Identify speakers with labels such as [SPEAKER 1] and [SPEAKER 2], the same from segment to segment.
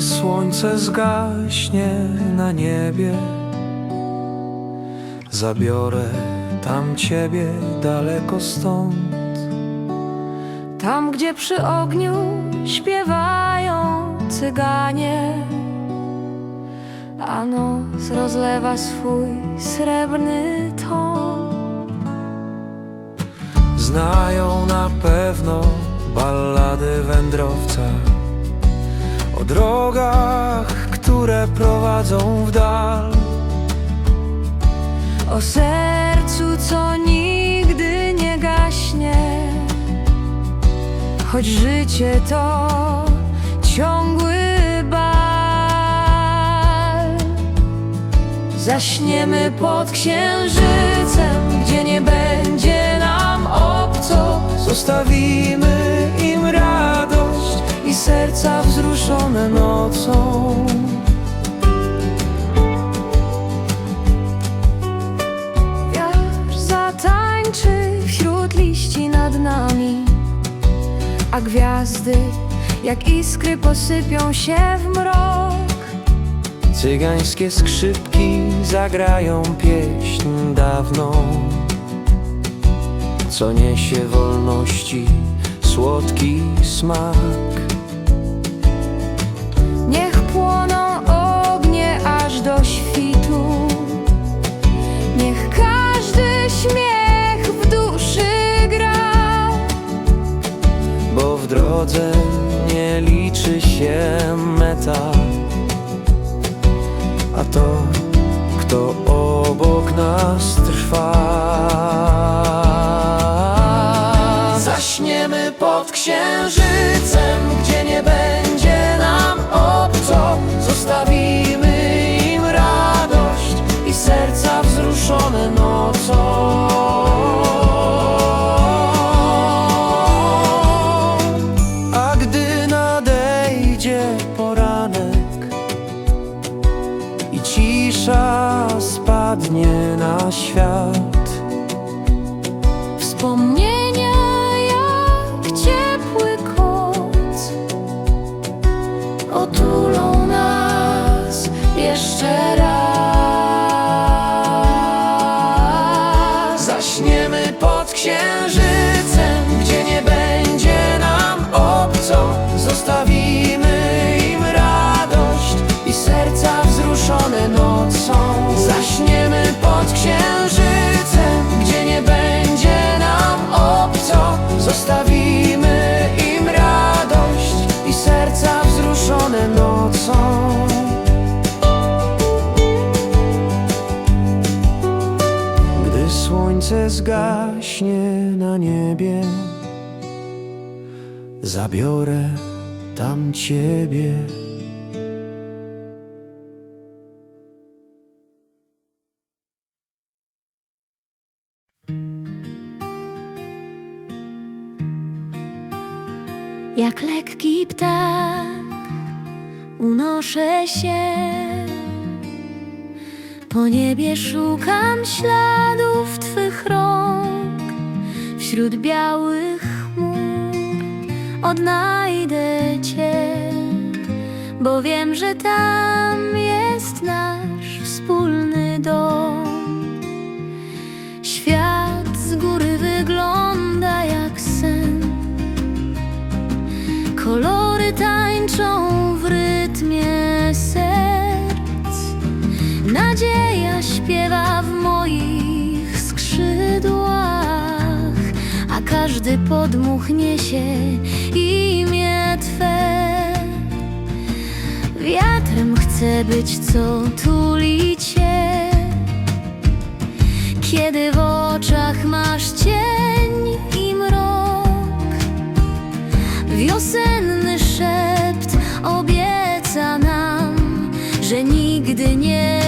[SPEAKER 1] Gdy słońce zgaśnie na niebie. Zabiorę tam ciebie daleko stąd.
[SPEAKER 2] Tam, gdzie przy ogniu śpiewają cyganie, a noc rozlewa swój srebrny ton.
[SPEAKER 1] Znają na pewno ballady wędrowca drogach, które prowadzą w dal
[SPEAKER 2] O sercu, co nigdy nie gaśnie, choć życie to ciągły bal. Zaśniemy pod księżycem, gdzie nie będzie nam obco.
[SPEAKER 1] Zostawimy im radość i serca wzruszone nocą
[SPEAKER 2] Wiatr zatańczy wśród liści nad nami, a gwiazdy jak iskry posypią się w mrok.
[SPEAKER 1] Cygańskie skrzypki zagrają pieśń dawną Co niesie wolności słodki smak drodze nie liczy się meta. A to, kto obok nas trwa. Zaśniemy pod księżycem, Zostawimy im radość i serca wzruszone nocą. Gdy słońce zgaśnie na niebie, zabiorę tam ciebie.
[SPEAKER 2] Jak lekki ptak. Unoszę się. Po niebie szukam śladów Twych rąk. Wśród białych chmur odnajdę Cię Bo wiem, że tam jest nasz wspólny dom w rytmie serc. Nadzieja śpiewa w moich skrzydłach A każdy podmuch niesie imię Twe. Wiatrem chcę być, co tuli Cię. Kiedy w oczach masz cień i mrok Wiosenny nigdy nie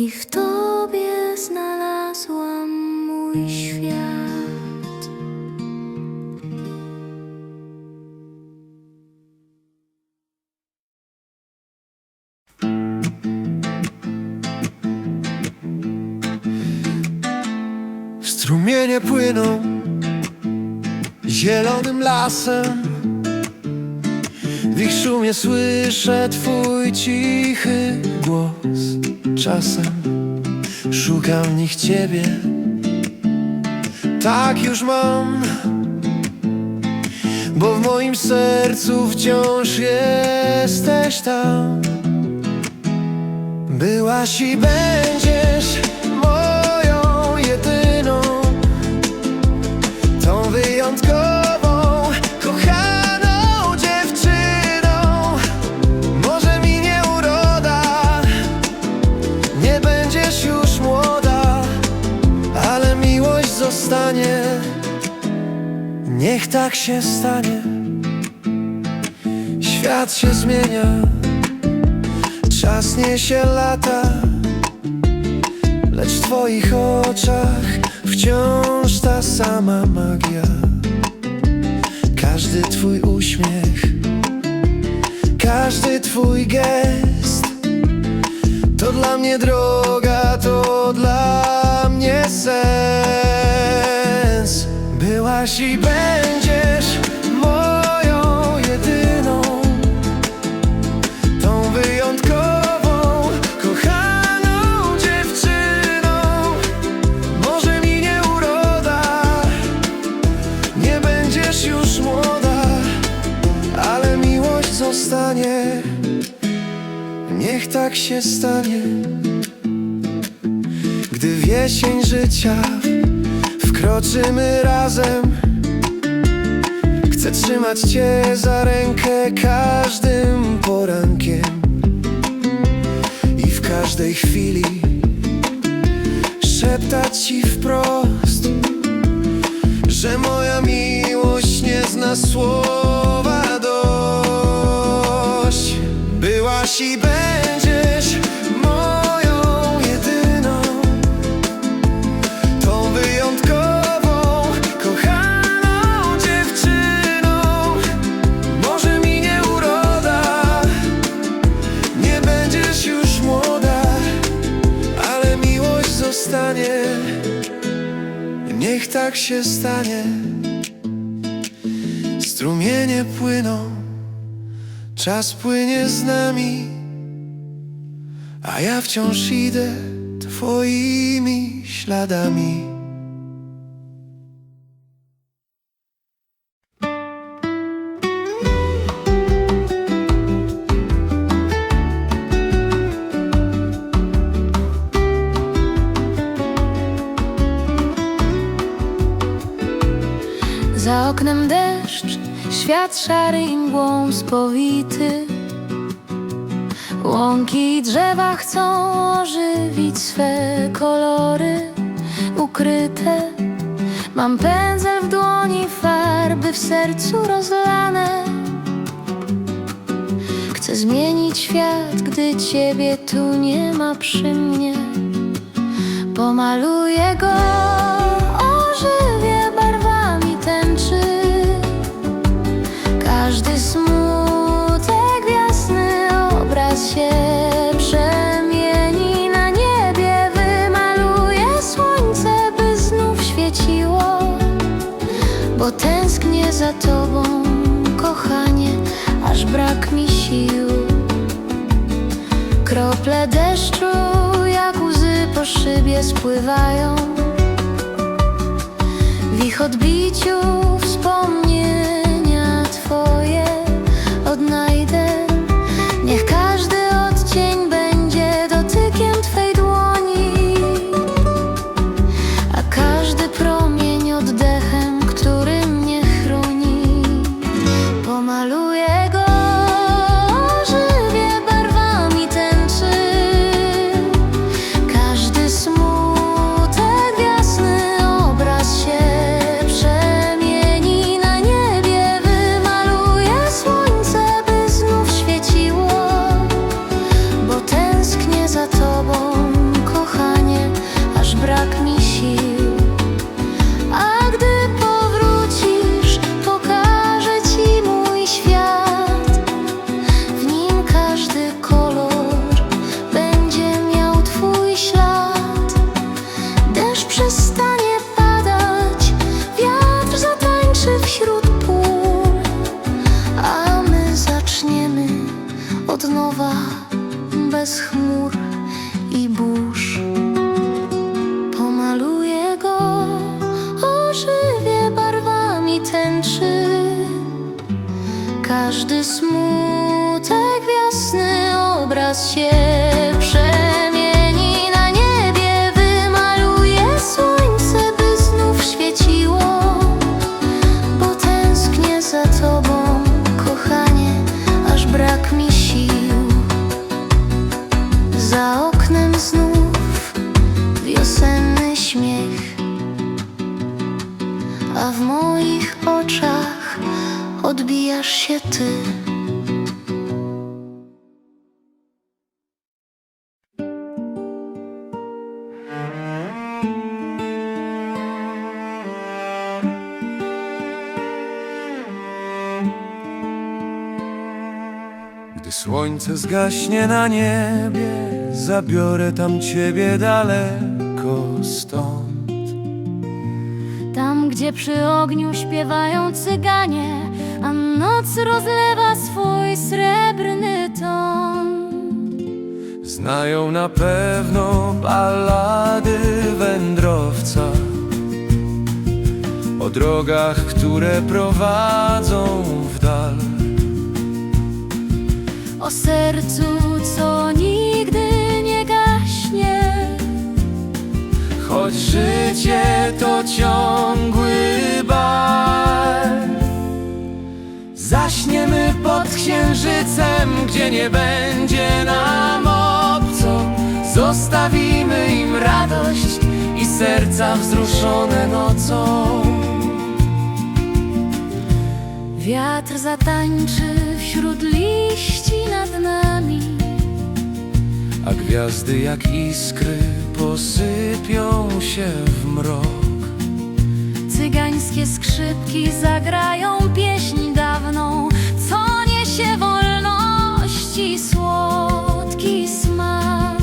[SPEAKER 2] i w tobie znalazłam mój świat.
[SPEAKER 1] Strumienie płyną zielonym lasem W ich szumie słyszę twój cichy głos Czasem. Szukam w nich ciebie. Tak już mam Bo w moim sercu wciąż jesteś tam. Byłaś i będziesz niech tak się stanie. Świat się zmienia. Czas niesie lata, lecz w twoich oczach wciąż ta sama magia. Każdy twój uśmiech, każdy twój gest. To dla mnie droga, to dla Byłaś i będziesz moją jedyną tą wyjątkową, kochaną dziewczyną. Może minie uroda, nie będziesz już młoda, ale miłość zostanie. Niech tak się stanie, gdy w jesień życia wkroczymy razem. Chcę trzymać Cię za rękę każdym porankiem i w każdej chwili szeptać Ci wprost, że moja miłość nie zna słowa dość. Byłaś i będziesz się stanie. Strumienie płyną, czas płynie z nami, a ja wciąż idę Twoimi śladami.
[SPEAKER 2] Świat szary i mgłą spowity Łąki i drzewa chcą ożywić swe kolory. Ukryte. Mam pędzel w dłoni, farby w sercu rozlane. Chcę zmienić świat, gdy ciebie tu nie ma przy mnie. Pomaluję go, za tobą, kochanie, aż brak mi sił. Krople deszczu jak łzy po szybie spływają. W ich odbiciu wspomnienia twoje bez chmur i burz. Pomaluję go, ożywię barwami tęczy. Każdy smutek w jasny obraz się słońce
[SPEAKER 1] zgaśnie na niebie, zabiorę tam ciebie daleko stąd.
[SPEAKER 2] Tam, gdzie przy ogniu śpiewają cyganie, a noc rozlewa swój srebrny ton.
[SPEAKER 1] Znają na pewno ballady wędrowca o drogach, które prowadzą
[SPEAKER 2] Sercu, co nigdy nie gaśnie.
[SPEAKER 1] Choć życie to ciągły bal. Zaśniemy pod księżycem, gdzie nie będzie nam obco. Zostawimy im radość i serca wzruszone nocą.
[SPEAKER 2] Wiatr zatańczy wśród liści nad nami.
[SPEAKER 1] A gwiazdy jak iskry posypią się w mrok
[SPEAKER 2] Cygańskie skrzypki zagrają pieśń dawną, co niesie wolności słodki smak.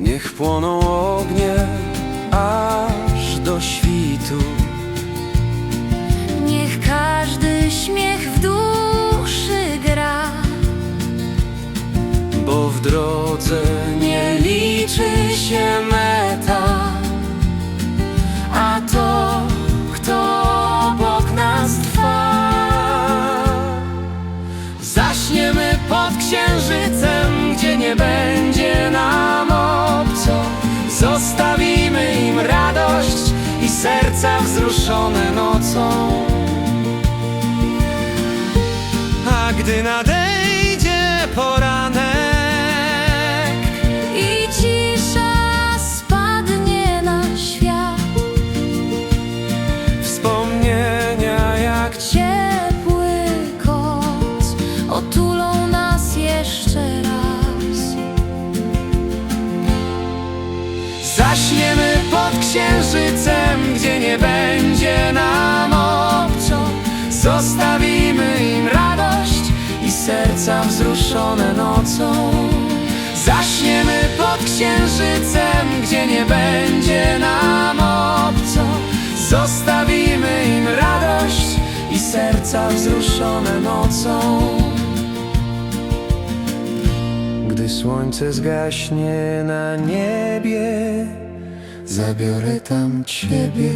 [SPEAKER 1] Niech płoną nie będzie nam obco. Zostawimy im radość i serca wzruszone nocą. A gdy nadejdzie serca wzruszone nocą. Zaśniemy pod księżycem, gdzie nie będzie nam obco. Zostawimy im radość i serca wzruszone nocą. Gdy słońce zgaśnie na niebie, zabiorę tam ciebie.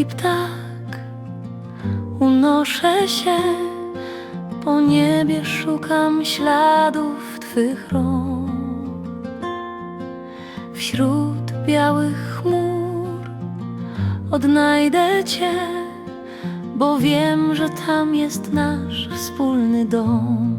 [SPEAKER 2] Jak lekki ptak unoszę się po niebie, szukam śladów Twych rąk. Wśród białych chmur odnajdę Cię, bo wiem, że tam jest nasz wspólny dom.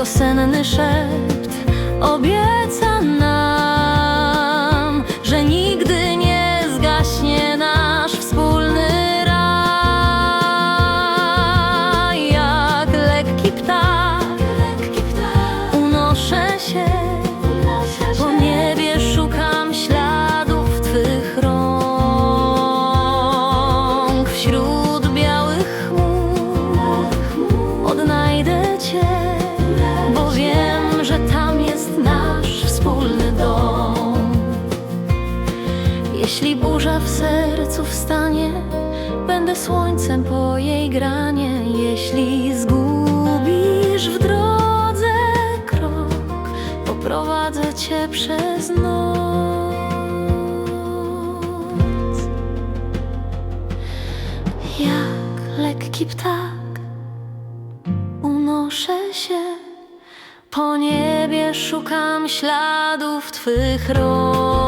[SPEAKER 2] Wiosenny szept obieca słońcem po jej granie Jeśli zgubisz w drodze krok Poprowadzę cię przez noc. Jak lekki ptak Unoszę się po niebie szukam śladów Twych rąk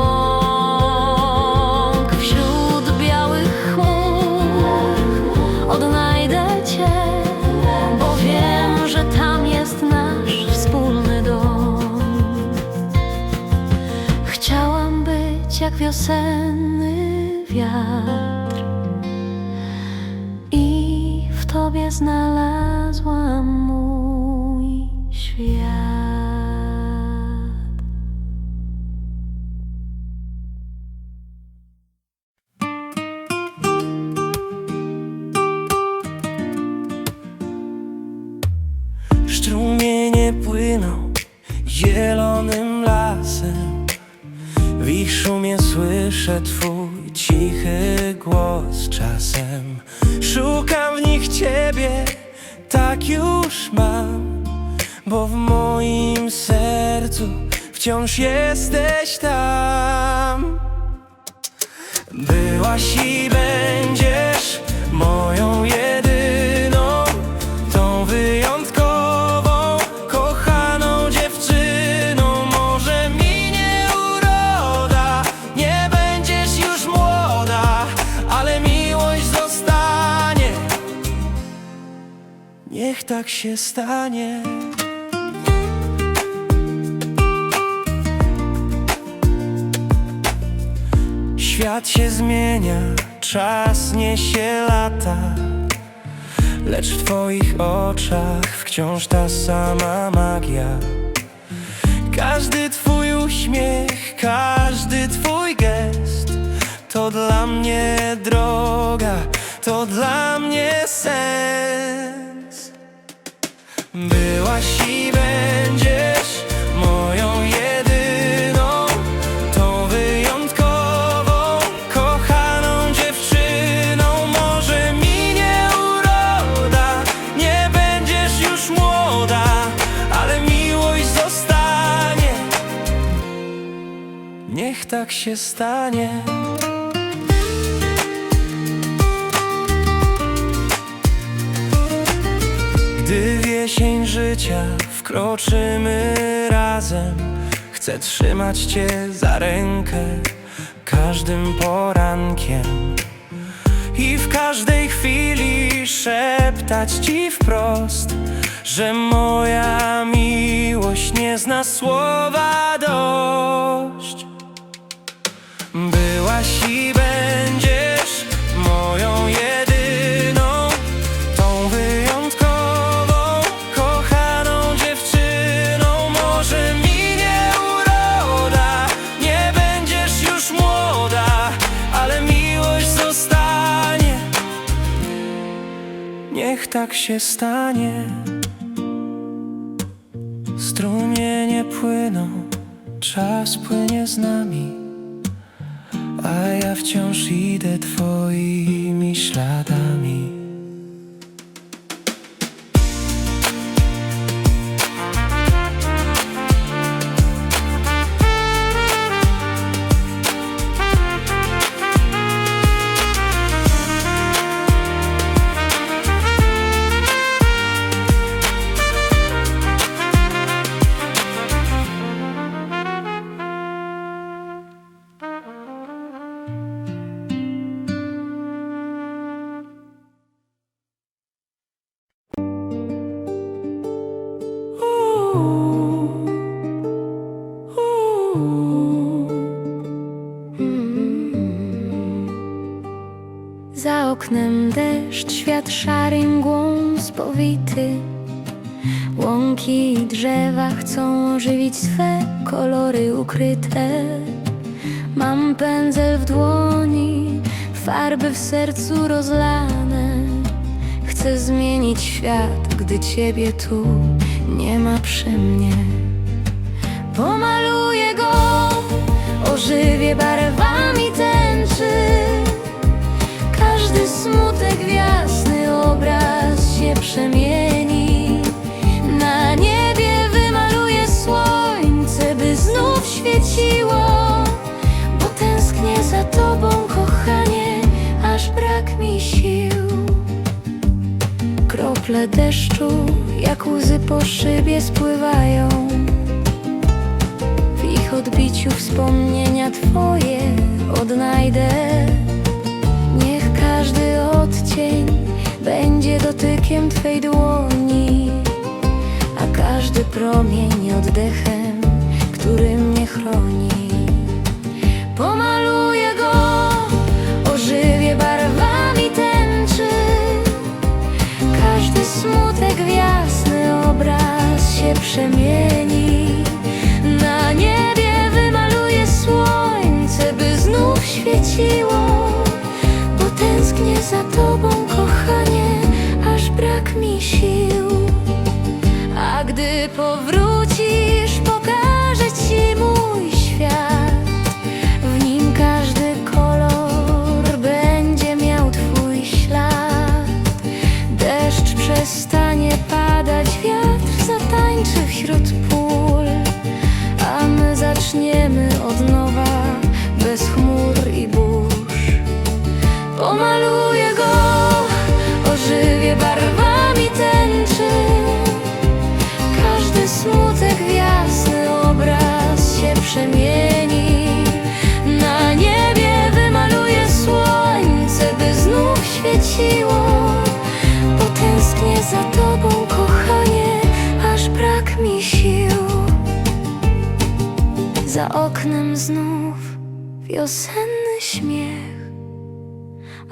[SPEAKER 2] jak wiosenny wiatr. I w Tobie znalazłam mój świat.
[SPEAKER 1] Strumienie płyną zielonym lasem Ich szumie słyszę twój cichy głos czasem. Szukam w nich ciebie, tak już mam Bo w moim sercu wciąż jesteś tam. Byłaś i będziesz moją się stanie. Świat się zmienia, czas niesie lata Lecz w twoich oczach wciąż ta sama magia Każdy twój uśmiech, każdy twój gest To dla mnie droga, to dla mnie sens Byłaś i będziesz moją jedyną, tą wyjątkową, kochaną dziewczyną. Może minie uroda, nie będziesz już młoda, ale miłość zostanie. Niech tak się stanie. Jesień życia wkroczymy razem. Chcę trzymać Cię za rękę każdym porankiem I w każdej chwili szeptać Ci wprost Że moja miłość nie zna słowa dość. Byłaś i będziesz tak się stanie. Strumienie płyną, czas płynie z nami. A ja wciąż idę twoimi śladami
[SPEAKER 2] deszcz, świat szary mgłą spowity. Łąki i drzewa chcą ożywić swe kolory ukryte. Mam pędzel w dłoni, farby w sercu rozlane. Chcę zmienić świat, gdy ciebie tu nie ma przy mnie. Pomaluję go, ożywię barwami przemieni. Na niebie wymaluję słońce, by znów świeciło Bo tęsknię za tobą, kochanie, aż brak mi sił. Krople deszczu, jak łzy po szybie spływają. W ich odbiciu wspomnienia twoje odnajdę. Niech każdy odcień będzie dotykiem twej dłoni A każdy promień oddechem, który mnie chroni. Pomaluję go, ożywię barwami tęczy. Każdy smutek w jasny obraz się przemieni. Na niebie wymaluję słońce, by znów świeciło Bo tęsknię za tobą, brak mi sił. A gdy powrócisz, oknem znów wiosenny śmiech,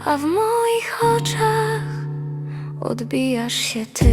[SPEAKER 2] a w moich oczach odbijasz się ty.